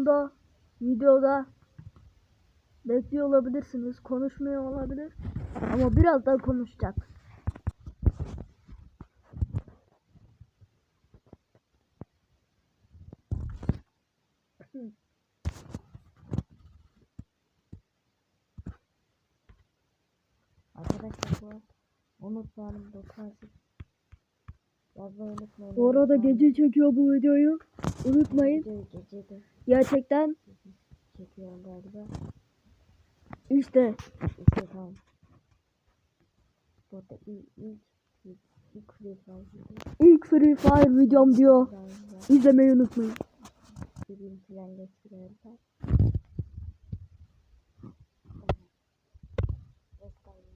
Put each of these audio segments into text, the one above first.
anda videoda bekliyor olabilirsiniz. Konuşmuyor olabilir. Ama birazdan konuşacak. Arkadaşlar unutmayalım bu klasik. Yazmayı unutmayın. Bu arada gece çekiyor bu videoyu. Unutmayın. Gerçekten çekiyorum galiba. işte İşte tamam. Bu arada ilk ilk ilk Free Fire ilk Free Fire videom diyor. İzlemeyi unutmayın. Birim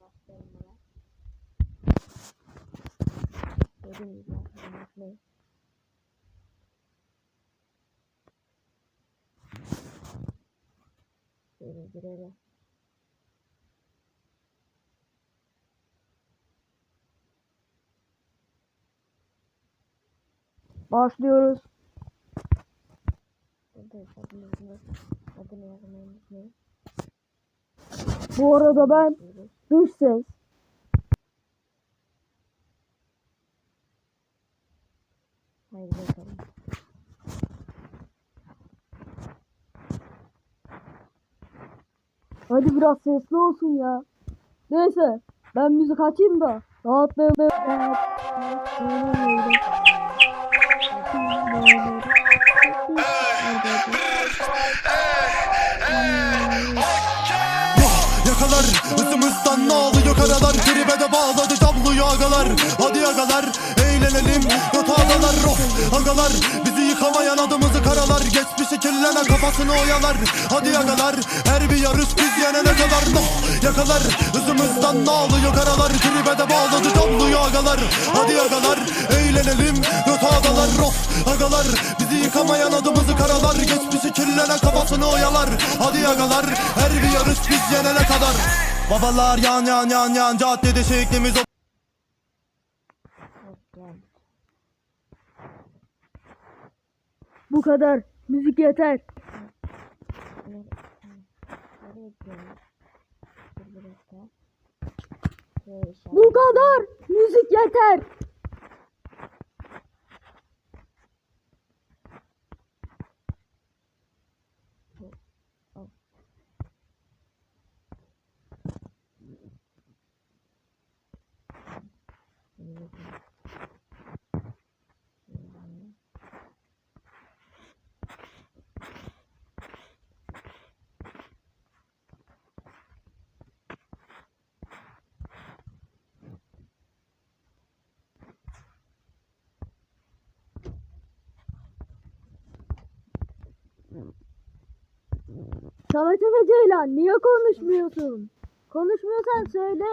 başlayalım hemen. Dediğim gibi unutmayın. Şöyle girelim. Başlıyoruz. Bu arada ben dış ses. Haydi bakalım. Hadi biraz sesli olsun ya. Neyse ben müzik açayım da rahatlayalım. Yakalar hızımızdan ne alıyor karalar Tribe de bağladı tabloyu agalar Hadi agalar eğlenelim Yok roh agalar. Bizi yıkamayan adımızı karalar. Geçmişi kirlenen kafasını oyalar. Hadi agalar her bir yarış biz yenene kadar. Noh Yakalar. Hızımızdan ne alıyor karalar? Tribe de bağladı tabloyu agalar. Hadi agalar eğlenelim. Yok roh agalar. Bizi yıkamayan adımızı karalar. Geçmişi kirlenen kafasını oyalar. Hadi agalar her bir yarış biz yenene kadar. Babalar yan yan yan yan. Caddede şeklimiz Bu kadar. Müzik yeter. Bu kadar. Müzik yeter. Samet Efe Ceylan niye konuşmuyorsun? Konuşmuyorsan söyle.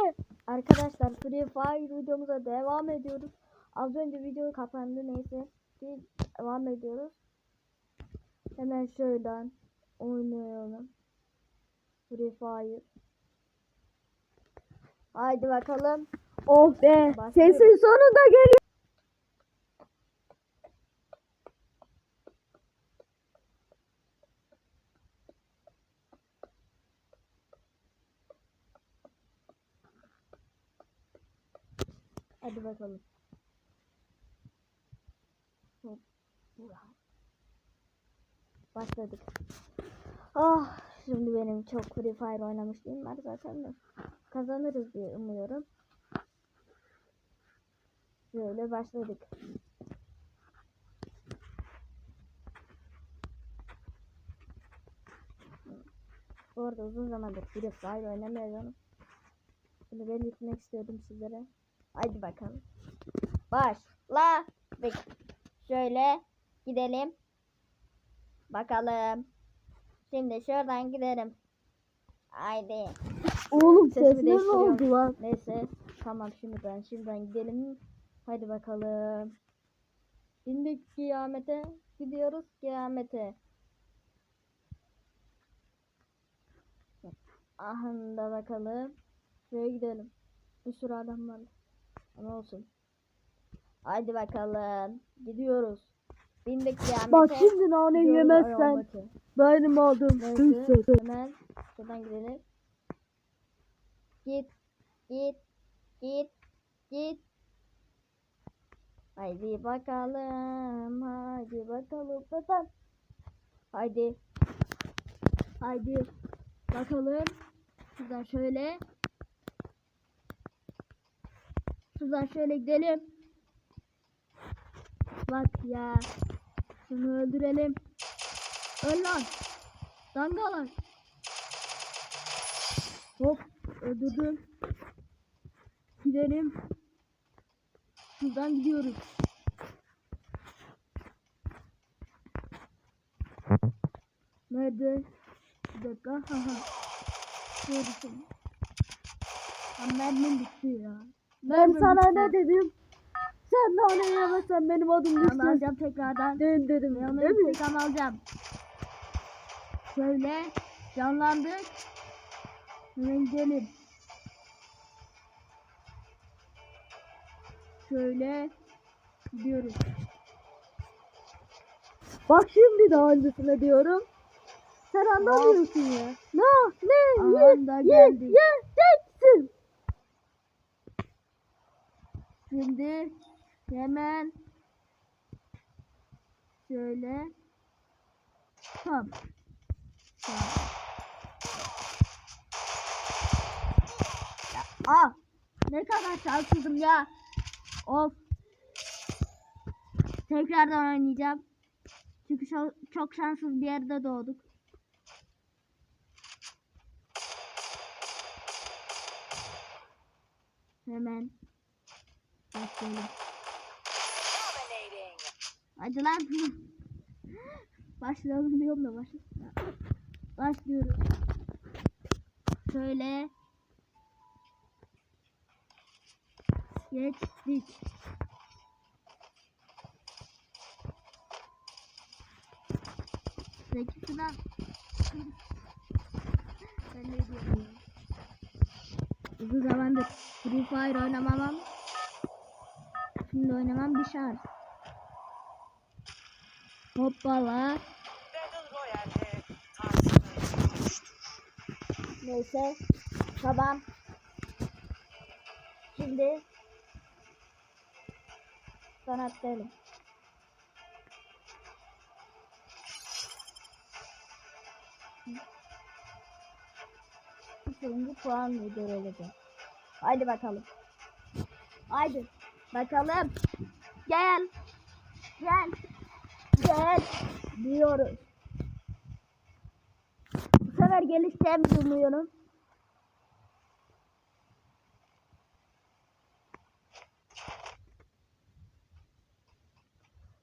Arkadaşlar Free Fire videomuza devam ediyoruz. Az önce video kapandı neyse. Biz devam ediyoruz. Hemen şuradan oynayalım. Free Fire. Haydi bakalım. Oh be. Başlıyoruz. Sesin sonunda geliyor. Hadi bakalım. Başladık. Ah, şimdi benim çok Free Fire oynamışlığım var zaten de. Kazanırız diye umuyorum. Böyle başladık. Bu arada uzun zamandır Free Fire oynamıyorum. Bunu belirtmek istedim sizlere. Haydi bakalım. Başladık. Şöyle gidelim. Bakalım. Şimdi şuradan gidelim. Haydi. Oğlum ses ne oldu lan? Neyse. Tamam şimdiden şimdiden gidelim. Haydi bakalım. Bindik kıyamete. Gidiyoruz kıyamete. Ahında bakalım. Şuraya gidelim. Bir sürü adam var. Ama olsun. Haydi bakalım. Gidiyoruz. Bindik kıyamete. Bak şimdi nane Gidiyoruz yemezsen arabacı. benim adım Neyse hemen şuradan gidelim. Git git git git. Haydi bakalım haydi bakalım bakalım. Haydi. Haydi bakalım. Şuradan şöyle. Şuradan şöyle gidelim. Bak ya. Şunu öldürelim. Öl lan. Dangalar. Hop öldürdüm. Gidelim. Şuradan gidiyoruz. Nerede? Bir dakika. Haha. Neredesin? Ha, mermim bitti ya. Ben sana ne dedim? Sen nane yemezsen benim adım Tamam, Hüsnü. alacağım tekrardan. Değil dedim Yanına değil mi? intikam alacağım. Şöyle canlandık. Hemen. Şöyle gidiyoruz. Bak şimdi daha öncesine diyorum. Sen anlamıyorsun ya. Ne? Ne? Aha, da Ye, ye, geldik. yiyeceksin. Şimdi hemen şöyle. Ya, ah ne kadar şanssızım ya. Of. Tekrardan oynayacağım. Çünkü çok şanssız bir yerde doğduk. Hemen başlayalım. Hadi lan. Başlayalım diyorum da başla. Başlıyoruz. Şöyle. Geçtik. Peki şuradan. ben ne diyorum ya? Uzun zamandır Free Fire oynamamam. Şimdi oynamam bir şart. Hoppala. Neyse. Tamam. Şimdi sanatlarım. Şimdi puan müdür olacak. Haydi bakalım. Haydi. Bakalım. Gel. Gel. Gel. Diyoruz. Bu sefer gelişeceğimi umuyorum.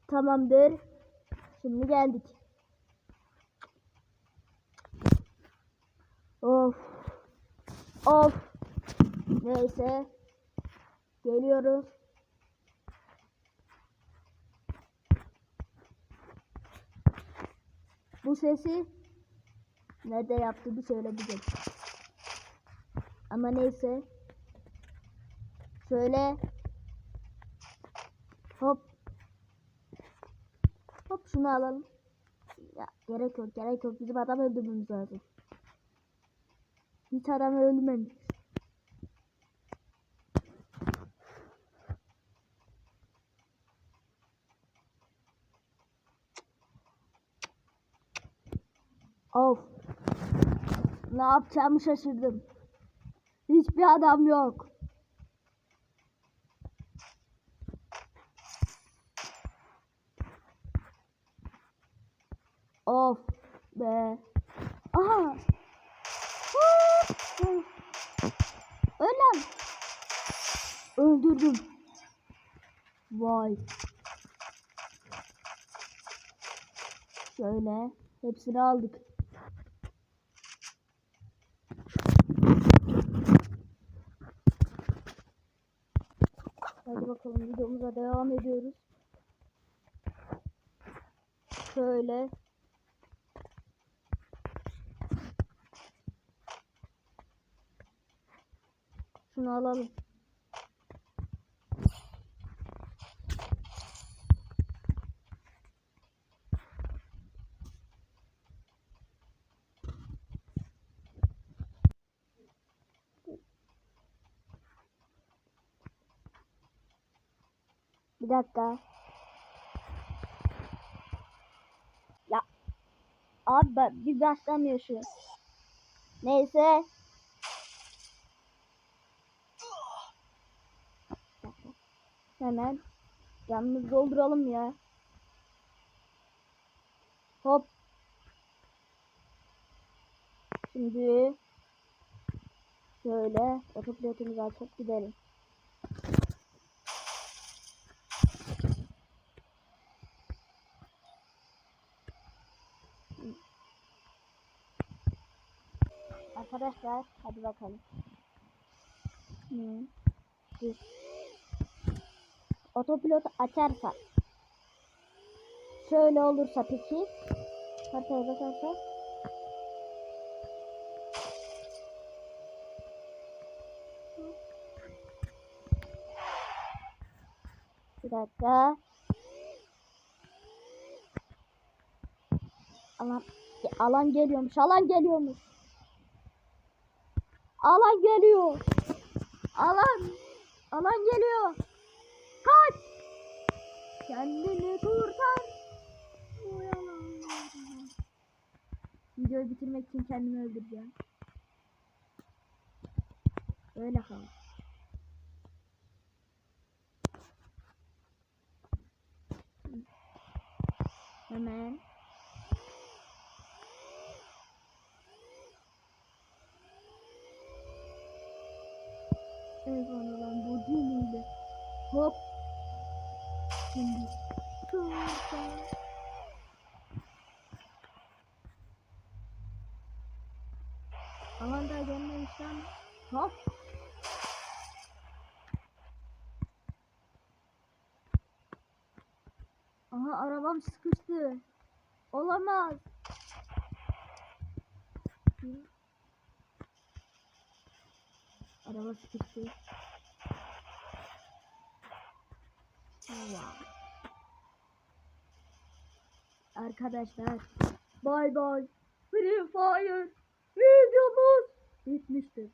Tamamdır. Şimdi geldik. Of. Of. Neyse. Geliyoruz. Bu sesi nerede yaptığını söylemeyeceğim. Ama neyse. Şöyle. Hop. Hop şunu alalım. Ya gerek yok gerek yok. Bizim adam öldürmemiz lazım. Hiç adam öldürmemiş. Of. Ne yapacağımı şaşırdım. Hiçbir adam yok. Of be. Aha. Huu. Öl lan. Öldürdüm. Vay. Şöyle hepsini aldık. Bakalım videomuza devam ediyoruz. Şöyle. Şunu alalım. Bir dakika. Ya. Abi ben- bir başlamıyor şu. Neyse. Hemen canımızı dolduralım ya. Hop. Şimdi şöyle otopilotumuzu açıp gidelim. Arkadaşlar hadi bakalım. Hmm. Dur. Otopilotu açarsak şöyle olursa peki haritaya basarsak bir dakika alan alan geliyormuş alan geliyormuş alan geliyor. Alan. Alan geliyor. Kaç. Kendini kurtar. Videoyu bitirmek için kendimi öldüreceğim. Öyle kal. Hemen Eyvallah lan bu cümleyle. Hop. Şimdi. Şurada. Aman da gelmemiş lan. Hop. Aha arabam sıkıştı. Olamaz. Araba sıkıştı. Arkadaşlar bay bay Free Fire videomuz bitmiştir.